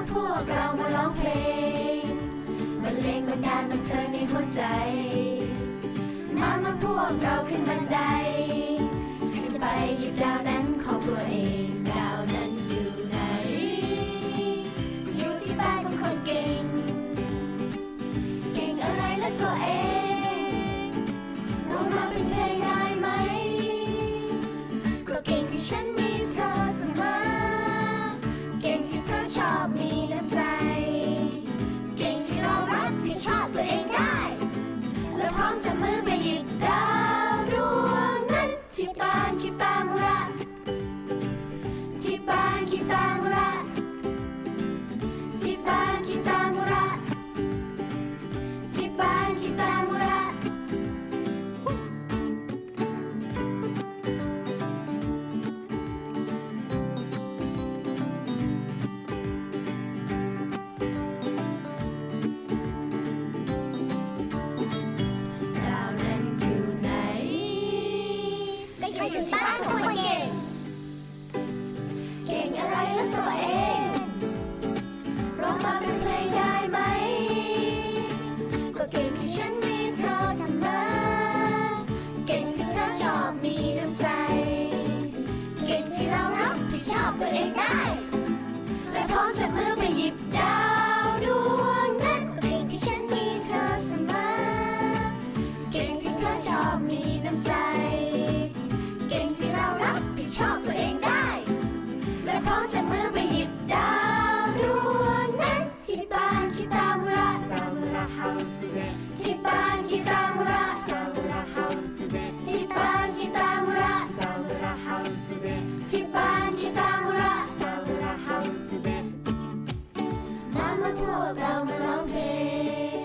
าพวกเรามาร้องเพลงบรรเลงบันดาลบันเทิงในหัวใจ มามาพวกเราขึ้นบันได ก็อยู่ที่บ้านคนเก่ง เก่งอะไรและตัวเองร้องมาเป็นเพลงได้ไหม ก็เก่งที่ฉันมีเธอเสมอ เก่งที่เธอชอบมีน้ำใจ เก่งที่เรารับผิดชอบตัวเองได้ และพร้อมจะมือไปหยิบดาวดวงนั้นก็เก่งที่ฉันมีเธอเสมอ เก่งที่เธอชอบมีน้ำใจ ชอบตัวเองได้ และพร้อมจะมือไปหยิบดาวดวงนั้นที่บ้านคิตามุระ ダムラハウスで ที่บ้านคิตามุระ ダムラハウスで ที่บ้านคิตามุระ ダムラハウスで ที่บ้านคิตามุระ ダムラハウスで มามาพวกเรามาร้องเพลง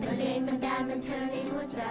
บรรเลงบรรดาลบันเทิงในหัวใจ